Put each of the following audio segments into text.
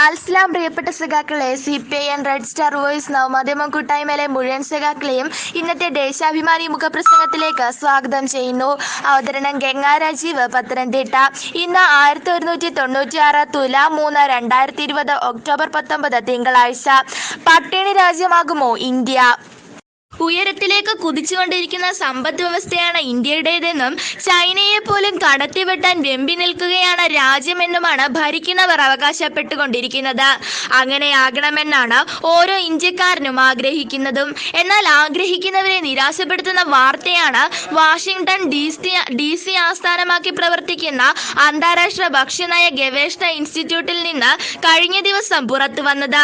ലാൽസ്ലാം പ്രിയപ്പെട്ട സഖാക്കളെ C P I N red star voice നവമാധ്യമ കൂട്ടായ്മയിലെ മുഴുവൻ സഖാക്കളെയും ഇന്നത്തെ ദേശാഭിമാനി മുഖപ്രസംഗത്തിലേക്ക് സ്വാഗതം ചെയ്യുന്നു. അവതരണം ഗംഗാ രാജീവ് പത്തനംതിട്ട. ഇന്ന് ആയിരത്തി ഒരുന്നൂറ്റി തൊണ്ണൂറ്റി ആറ് തുല മൂന്ന് രണ്ടായിരത്തി ഇരുപത് ഒക്ടോബർ പത്തൊമ്പത് തിങ്കളാഴ്ച. പട്ടിണി രാജ്യമാകുമോ ഇന്ത്യ? ഉയരത്തിലേക്ക് കുതിച്ചുകൊണ്ടിരിക്കുന്ന സമ്പദ് വ്യവസ്ഥയാണ് ഇന്ത്യയുടേതെന്നും ചൈനയെ പോലും കടത്തിവെട്ടാൻ വെമ്പി നിൽക്കുകയാണ് രാജ്യമെന്നുമാണ് ഭരിക്കുന്നവർ അവകാശപ്പെട്ടുകൊണ്ടിരിക്കുന്നത്. അങ്ങനെയാകണമെന്നാണ് ഓരോ ഇന്ത്യക്കാരനും ആഗ്രഹിക്കുന്നതും. എന്നാൽ ആഗ്രഹിക്കുന്നവരെ നിരാശപ്പെടുത്തുന്ന വാർത്തയാണ് വാഷിംഗ്ടൺ ഡി സി ആസ്ഥാനമാക്കി പ്രവർത്തിക്കുന്ന അന്താരാഷ്ട്ര ഭക്ഷ്യനയ ഗവേഷണ ഇൻസ്റ്റിറ്റ്യൂട്ടിൽ നിന്ന് കഴിഞ്ഞ ദിവസം പുറത്തു വന്നത്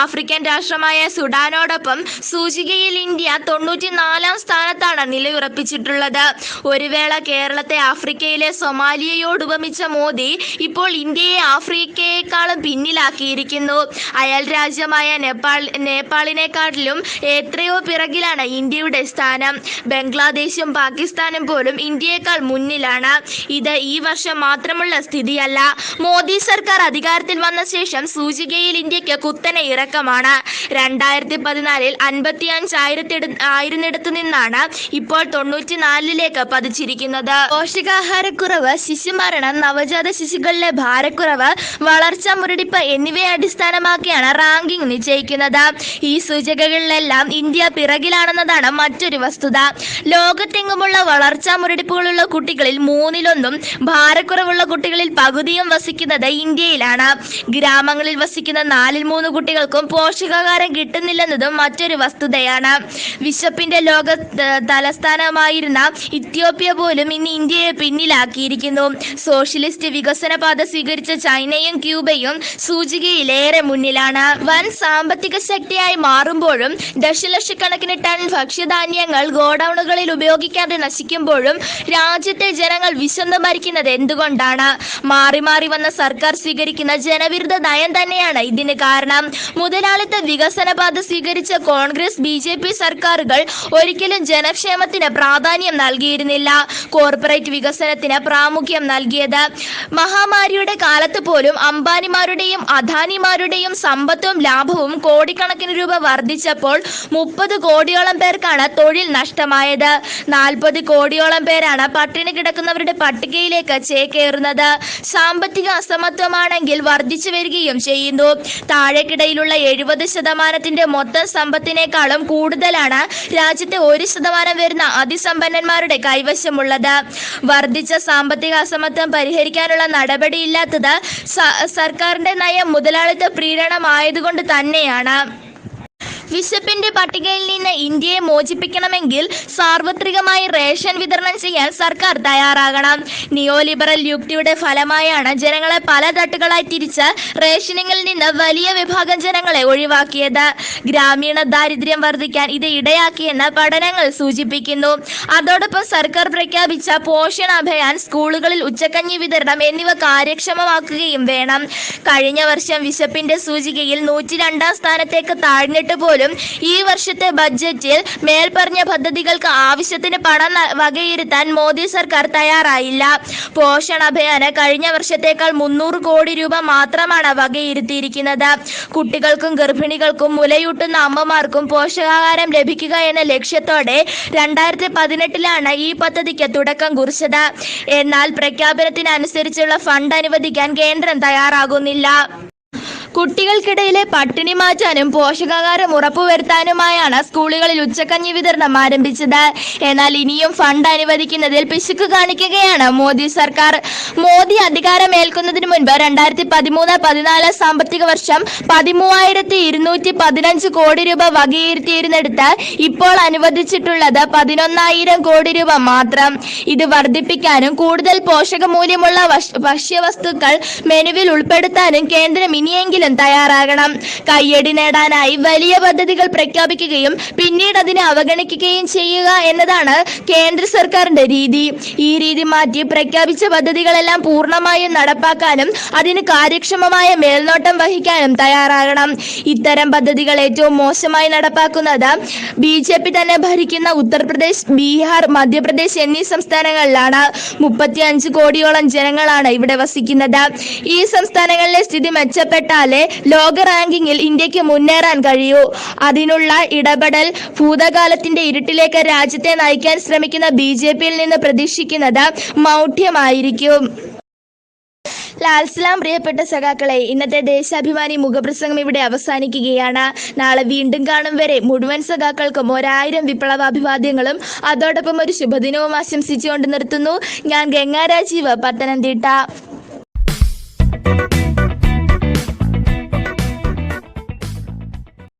ആഫ്രിക്കൻ രാഷ്ട്രമായ സുഡാനോടൊപ്പം സൂചികയിൽ ഇന്ത്യ തൊണ്ണൂറ്റിനാലാം സ്ഥാനത്താണ് നിലയുറപ്പിച്ചിട്ടുള്ളത്. ഒരു വേള കേരളത്തെ ആഫ്രിക്കയിലെ സൊമാലിയയോടുപമിച്ച മോദി ഇപ്പോൾ ഇന്ത്യയെ ആഫ്രിക്കയെക്കാളും പിന്നിലാക്കിയിരിക്കുന്നു. അയാൾ രാജ്യമായ നേപ്പാൾ നേപ്പാളിനെക്കാട്ടിലും എത്രയോ പിറകിലാണ് ഇന്ത്യയുടെ സ്ഥാനം. ബംഗ്ലാദേശും പാകിസ്ഥാനും പോലും ഇന്ത്യയേക്കാൾ മുന്നിലാണ്. ഇത് ഈ വർഷം മാത്രമുള്ള സ്ഥിതിയല്ല. മോദി സർക്കാർ അധികാരത്തിൽ വന്ന ശേഷം സൂചികയിൽ ഇന്ത്യയ്ക്ക് കുത്തനെ ഇറക്കമാണ്. രണ്ടായിരത്തി പതിനാലിൽ അൻപത്തി അഞ്ചായിരത്തി ആയിരുന്നിടത്തു നിന്നാണ് ഇപ്പോൾ തൊണ്ണൂറ്റിനാലിലേക്ക് പതിച്ചിരിക്കുന്നത്. പോഷകാഹാരക്കുറവ് ശിശുമരണം നവജാത ശിശുക്കളിലെ ഭാരക്കുറവ് വളർച്ചാ മുരടിപ്പ് എന്നിവയെ അടിസ്ഥാനമാക്കിയാണ് റാങ്കിംഗ് നിശ്ചയിക്കുന്നത്. ഈ സൂചകങ്ങളിലെല്ലാം ഇന്ത്യ പിറകിലാണെന്നതാണ് മറ്റൊരു വസ്തുത. ലോകത്തെങ്ങുമുള്ള വളർച്ചാ മുരടിപ്പുകളുള്ള കുട്ടികളിൽ മൂന്നിലൊന്നും ഭാരക്കുറവുള്ള കുട്ടികളിൽ പകുതിയും വസിക്കുന്നത് ഇന്ത്യയിലാണ്. ഗ്രാമങ്ങളിൽ വസിക്കുന്ന നാലിൽ മൂന്ന് കുട്ടികൾക്കും പോഷകാഹാരം കിട്ടുന്നില്ലെന്നതും മറ്റൊരു വസ്തുതയാണ്. വിശപ്പിന്റെ ലോക തലസ്ഥാനമായിരുന്ന ഇത്യോപ്യ പോലും ഇന്ന് ഇന്ത്യയെ പിന്നിലാക്കിയിരിക്കുന്നു. സോഷ്യലിസ്റ്റ് വികസന പാത സ്വീകരിച്ച ചൈനയും ക്യൂബയും സൂചികയിലേറെ മുന്നിലാണ്. വൻ സാമ്പത്തിക ശക്തിയായി മാറുമ്പോഴും ദശലക്ഷക്കണക്കിന് ടൺ ഭക്ഷ്യധാന്യങ്ങൾ ഗോഡൌണുകളിൽ ഉപയോഗിക്കാതെ നശിക്കുമ്പോഴും രാജ്യത്തെ ജനങ്ങൾ വിശന്നു മരിക്കുന്നത് എന്തുകൊണ്ടാണ്? മാറി മാറി വന്ന സർക്കാർ സ്വീകരിക്കുന്ന ജനവിരുദ്ധ നയം തന്നെയാണ് ഇതിന് കാരണം. മുതലാളിത്ത വികസന പാത സ്വീകരിച്ച കോൺഗ്രസ് ബി ജെ പി സർക്കാരുകൾ ഒരിക്കലും ജനക്ഷേമത്തിന് പ്രാധാന്യം നൽകിയിരുന്നില്ല. കോർപ്പറേറ്റ് വികസനത്തിന് പ്രാമുഖ്യം നൽകിയത് മഹാമാരിയുടെ കാലത്ത് പോലും അംബാനിമാരുടെയും അദാനിമാരുടെയും സമ്പത്തും ലാഭവും കോടിക്കണക്കിന് രൂപ വർദ്ധിച്ചപ്പോൾ മുപ്പത് കോടിയോളം പേർക്കാണ് തൊഴിൽ നഷ്ടമായത്. നാൽപ്പത് കോടിയോളം പേരാണ് പട്ടിണി കിടക്കുന്നവരുടെ പട്ടികയിലേക്ക് ചേക്കേറുന്നത്. സാമ്പത്തിക അസമത്വമാണെങ്കിൽ വർദ്ധിച്ചു വരികയും ചെയ്യുന്നു. താഴെക്കിടയിലുള്ള എഴുപത് ശതമാനത്തിന്റെ മൊത്തം സമ്പത്തിനേക്കാളും കൂടുതലാണ് രാജ്യത്തെ ഒരു ശതമാനം വരുന്ന അതിസമ്പന്നന്മാരുടെ കൈവശമുള്ളത്. വർദ്ധിച്ച സാമ്പത്തിക അസമത്വം പരിഹരിക്കാനുള്ള നടപടിയില്ലാത്തത് സർക്കാരിന്റെ നയം മുതലാളിത്ത പ്രീണനമായതുകൊണ്ട് തന്നെയാണ്. വിശപ്പിന്റെ പട്ടികയിൽ നിന്ന് ഇന്ത്യയെ മോചിപ്പിക്കണമെങ്കിൽ സാർവത്രികമായി റേഷൻ വിതരണം ചെയ്യാൻ സർക്കാർ തയ്യാറാകണം. നിയോ ലിബറൽ യുക്തിയുടെ ഫലമായാണ് ജനങ്ങളെ പല തട്ടുകളായി തിരിച്ച് റേഷനിങ്ങിൽ നിന്ന് വലിയ വിഭാഗം ജനങ്ങളെ ഒഴിവാക്കിയത്. ഗ്രാമീണ ദാരിദ്ര്യം വർദ്ധിക്കാൻ ഇത് ഇടയാക്കിയെന്ന് പഠനങ്ങൾ സൂചിപ്പിക്കുന്നു. അതോടൊപ്പം സർക്കാർ പ്രഖ്യാപിച്ച പോഷൺ അഭയാൻ സ്കൂളുകളിൽ ഉച്ചക്കഞ്ഞി വിതരണം എന്നിവ കാര്യക്ഷമമാക്കുകയും വേണം. കഴിഞ്ഞ വർഷം വിശപ്പിന്റെ സൂചികയിൽ നൂറ്റി രണ്ടാം സ്ഥാനത്തേക്ക് താഴ്ന്നിട്ട് പോലും ഈ വർഷത്തെ ബഡ്ജറ്റിൽ മേൽപ്പറഞ്ഞ പദ്ധതികൾക്ക് ആവശ്യത്തിന് പണം വകയിരുത്താൻ മോദി സർക്കാർ തയ്യാറായില്ല. പോഷണ അഭയാന് കഴിഞ്ഞ വർഷത്തേക്കാൾ മുന്നൂറ് കോടി രൂപ മാത്രമാണ് വകയിരുത്തിയിരിക്കുന്നത്. കുട്ടികൾക്കും ഗർഭിണികൾക്കും മുലയൂട്ടുന്ന അമ്മമാർക്കും പോഷകാഹാരം ലഭിക്കുക എന്ന ലക്ഷ്യത്തോടെ രണ്ടായിരത്തി പതിനെട്ടിലാണ് ഈ പദ്ധതിക്ക് തുടക്കം കുറിച്ചത്. എന്നാൽ പ്രഖ്യാപനത്തിനനുസരിച്ചുള്ള ഫണ്ട് അനുവദിക്കാൻ കേന്ദ്രം തയ്യാറാകുന്നില്ല. കുട്ടികൾക്കിടയിലെ പട്ടിണി മാറ്റാനും പോഷകാഹാരം ഉറപ്പുവരുത്താനുമായാണ് സ്കൂളുകളിൽ ഉച്ചക്കഞ്ഞി വിതരണം ആരംഭിച്ചത്. എന്നാൽ ഇനിയും ഫണ്ട് അനുവദിക്കുന്നതിൽ പിശുക്ക് കാണിക്കുകയാണ് മോദി സർക്കാർ. മോദി അധികാരമേൽക്കുന്നതിന് മുൻപ് രണ്ടായിരത്തി പതിമൂന്ന് പതിനാല് സാമ്പത്തിക വർഷം പതിമൂവായിരത്തി ഇരുന്നൂറ്റി പതിനഞ്ച് കോടി രൂപ വകയിരുത്തിയിരുന്നിടത്ത് ഇപ്പോൾ അനുവദിച്ചിട്ടുള്ളത് പതിനൊന്നായിരം കോടി രൂപ മാത്രം. ഇത് വർദ്ധിപ്പിക്കാനും കൂടുതൽ പോഷകമൂല്യമുള്ള ഭക്ഷ്യവസ്തുക്കൾ മെനുവിൽ ഉൾപ്പെടുത്താനും കേന്ദ്രം ഇനിയെങ്കിലും തയ്യാറാകണം. കയ്യടി നേടാനായി വലിയ പദ്ധതികൾ പ്രഖ്യാപിക്കുകയും പിന്നീട് അതിനെ അവഗണിക്കുകയും ചെയ്യുക എന്നതാണ് കേന്ദ്ര സർക്കാരിന്റെ രീതി. ഈ രീതി മാറ്റി പ്രഖ്യാപിച്ച പദ്ധതികളെല്ലാം പൂർണമായും നടപ്പാക്കാനും അതിന് കാര്യക്ഷമമായ മേൽനോട്ടം വഹിക്കാനും തയ്യാറാകണം. ഇത്തരം പദ്ധതികൾ ഏറ്റവും മോശമായി നടപ്പാക്കുന്നത് ബി ജെ പി തന്നെ ഭരിക്കുന്ന ഉത്തർപ്രദേശ് ബീഹാർ മധ്യപ്രദേശ് എന്നീ സംസ്ഥാനങ്ങളിലാണ്. മുപ്പത്തി അഞ്ച് കോടിയോളം ജനങ്ങളാണ് ഇവിടെ വസിക്കുന്നത്. ഈ സംസ്ഥാനങ്ങളിലെ സ്ഥിതി മെച്ചപ്പെട്ടാലേ ചെയ്താലേ ലോക റാങ്കിങ്ങിൽ ഇന്ത്യയ്ക്ക് മുന്നേറാൻ കഴിയൂ. അതിനുള്ള ഇടപെടൽ ഭൂതകാലത്തിന്റെ ഇരുട്ടിലേക്ക് രാജ്യത്തെ നയിക്കാൻ ശ്രമിക്കുന്ന ബി ജെ പിയിൽ നിന്ന് പ്രതീക്ഷിക്കുന്നത് മൗഢ്യമായിരിക്കും. ലാൽസലാം പ്രിയപ്പെട്ട സഖാക്കളെ ഇന്നത്തെ ദേശാഭിമാനി മുഖപ്രസംഗം ഇവിടെ അവസാനിക്കുകയാണ്. നാളെ വീണ്ടും കാണും വരെ മുഴുവൻ സഖാക്കൾക്കും ഒരായിരം വിപ്ലവാഭിവാദ്യങ്ങളും അതോടൊപ്പം ഒരു ശുഭദിനവും ആശംസിച്ചുകൊണ്ട് നിർത്തുന്നു. ഞാൻ ഗംഗാരാജീവ് പത്തനംതിട്ട.